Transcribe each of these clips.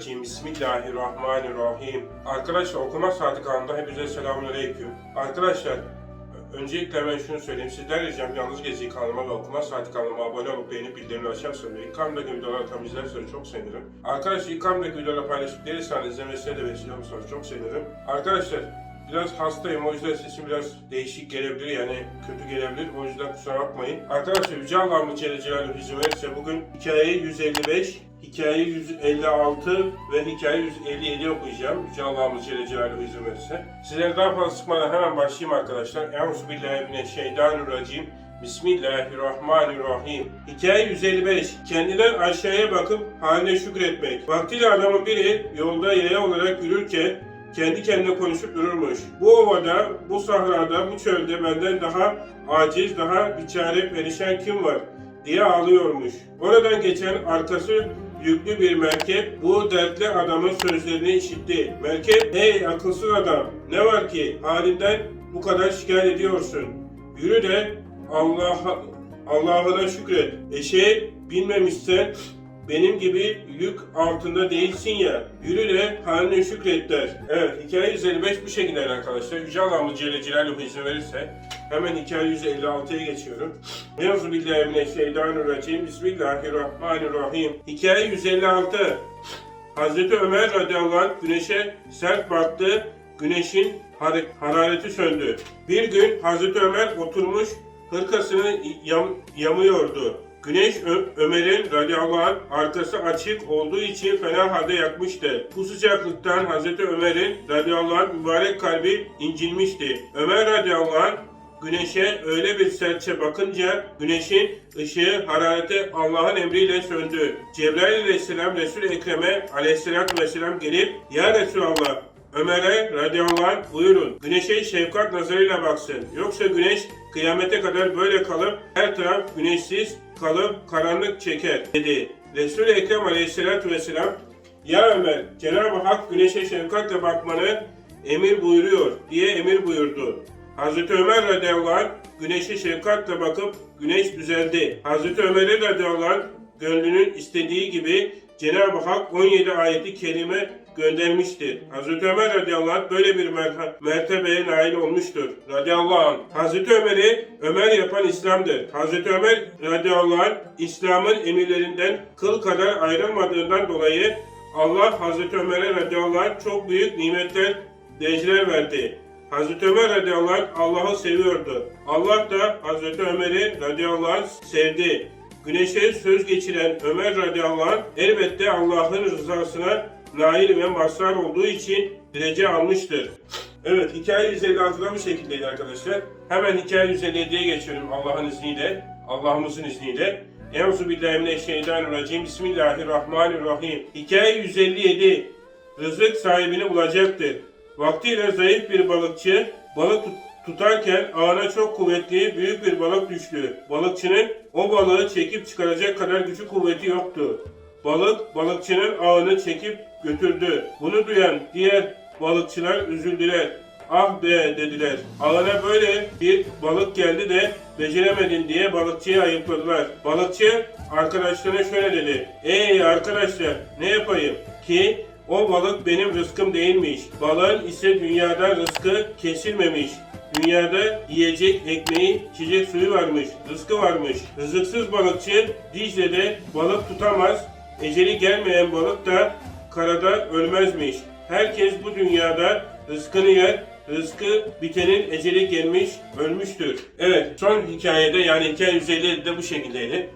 Mineşşeytanirracim. Bismillahirrahmanirrahim. Arkadaşlar okuma saati kanalında hepinize selamünaleyküm. Arkadaşlar öncelikle ben şunu söyleyeyim. Sizler ricam yalnız gezi kanalıma ve okuma saati kanalıma abone olup beğenip bildirimleri açarsanız ve ikamdaki videoları tam izlerseniz çok sevinirim. Arkadaşlar ikamdaki videoları paylaşıp gelirsen izlemesine de vesile olursanız çok sevinirim. Arkadaşlar Biraz hastayım o yüzden sesim biraz değişik gelebilir yani kötü gelebilir o yüzden kusura bakmayın. Arkadaşlar Yüce Allah'ın Celle Celaluhu izin verirse bugün hikaye 155, hikaye 156 ve hikaye 157 okuyacağım. Yüce Allah'ın Celle Celaluhu izin verirse. Sizleri daha fazla sıkmadan hemen başlayayım arkadaşlar. Euzubillahimineşşeytanirracim. Bismillahirrahmanirrahim. Hikaye 155. Kendiler aşağıya bakıp haline şükretmek. Vaktiyle adamın biri yolda yaya olarak yürürken kendi kendine konuşup dururmuş. Bu ovada, bu sahrada, bu çölde benden daha aciz, daha biçare, perişan kim var diye ağlıyormuş. Oradan geçen arkası yüklü bir merkep bu dertli adamın sözlerini işitti. Merkep, hey akılsız adam, ne var ki halinden bu kadar şikayet ediyorsun? Yürü de Allah'a Allah'ına şükret. Eşeğe binmemişsen benim gibi yük altında değilsin ya. Yürü de haline şükret der. Evet hikaye 155 bu şekilde arkadaşlar. Yüce Allah'ımız Celle Celaluhu izin verirse hemen hikaye 156'ya geçiyorum. Euzu billahi mineşşeytanirracim. Bismillahirrahmanirrahim. Hikaye 156. Hazreti Ömer radıyallahu anh güneşe sert baktı. Güneşin har- harareti söndü. Bir gün Hazreti Ömer oturmuş hırkasını yam- yamıyordu. Güneş Ö- Ömer'in radıyallahu arkası açık olduğu için fena halde yakmıştı. Bu sıcaklıktan Hazreti Ömer'in radıyallahu mübarek kalbi incinmişti. Ömer radıyallahu güneşe öyle bir sertçe bakınca güneşin ışığı harareti Allah'ın emriyle söndü. Cebrail aleyhisselam Resul-i Ekrem'e aleyhisselatü vesselam gelip Ya Resulallah Ömer'e radıyallahu buyurun. Güneşe şefkat nazarıyla baksın. Yoksa güneş kıyamete kadar böyle kalıp her taraf güneşsiz kalıp karanlık çeker dedi. Resul-i Ekrem aleyhissalatü vesselam Ya Ömer Cenab-ı Hak güneşe şefkatle bakmanı emir buyuruyor diye emir buyurdu. Hazreti Ömer radıyallahu güneşe şefkatle bakıp güneş düzeldi. Hazreti Ömer'e radıyallahu anh gönlünün istediği gibi Cenab-ı Hak 17 ayeti kerime göndermiştir. Hazreti Ömer radıyallahu anh böyle bir mertebeye nail olmuştur. Radıyallahu anh. Hazreti Ömer'i Ömer yapan İslam'dır. Hazreti Ömer radıyallahu anh İslam'ın emirlerinden kıl kadar ayrılmadığından dolayı Allah Hazreti Ömer'e radıyallahu anh çok büyük nimetler, dereceler verdi. Hazreti Ömer radıyallahu anh Allah'ı seviyordu. Allah da Hazreti Ömer'i radıyallahu anh sevdi. Güneşe söz geçiren Ömer radıyallahu anh elbette Allah'ın rızasına nail ve mazhar olduğu için derece almıştır. Evet hikaye 156'da bu şekildeydi arkadaşlar. Hemen hikaye 157'ye geçiyorum Allah'ın izniyle. Allah'ımızın izniyle. Euzu billahi mineşşeytanirracim. Bismillahirrahmanirrahim. Hikaye 157. Rızık sahibini bulacaktır. Vaktiyle zayıf bir balıkçı balık tut- tutarken ağına çok kuvvetli büyük bir balık düştü. Balıkçının o balığı çekip çıkaracak kadar gücü kuvveti yoktu. Balık balıkçının ağını çekip götürdü. Bunu duyan diğer balıkçılar üzüldüler. Ah be dediler. Ağına böyle bir balık geldi de beceremedin diye balıkçıya ayıpladılar. Balıkçı arkadaşlarına şöyle dedi. Ey arkadaşlar ne yapayım ki o balık benim rızkım değilmiş. Balığın ise dünyada rızkı kesilmemiş. Dünyada yiyecek ekmeği, içecek suyu varmış, rızkı varmış. Rızıksız balıkçı Dicle'de balık tutamaz, eceli gelmeyen balık da karada ölmezmiş. Herkes bu dünyada rızkını yer, rızkı bitenin eceli gelmiş, ölmüştür. Evet, son hikayede yani hikaye 150'de bu şekildeydi.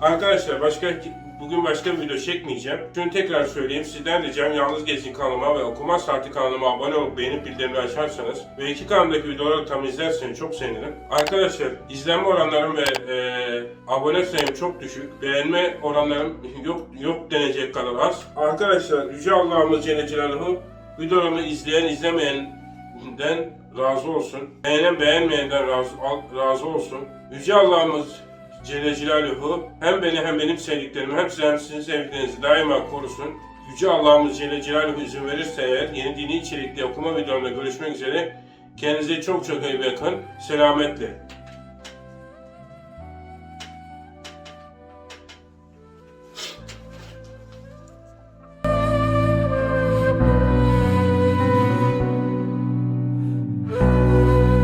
Arkadaşlar başka bugün başka bir video çekmeyeceğim. Şunu tekrar söyleyeyim. Sizden ricam Yalnız Gezin kanalıma ve Okuma Saati kanalıma abone olup beğenip bildirimleri açarsanız ve iki kanaldaki videoları tam izlerseniz çok sevinirim. Arkadaşlar izlenme oranlarım ve e, abone sayım çok düşük. Beğenme oranlarım yok yok denecek kadar az. Arkadaşlar Yüce Allah'ımız Celle Celaluhu videolarımı izleyen izlemeyenden razı olsun. Beğenen beğenmeyenden razı, razı olsun. Yüce Allah'ımız Celle Celaluhu hem beni hem benim sevdiklerimi hem size hem sizin sevdiklerinizi daima korusun. Yüce Allah'ımız Celle Celaluhu izin verirse eğer yeni dini içerikli okuma videomda görüşmek üzere. Kendinize çok çok iyi bakın. Selametle.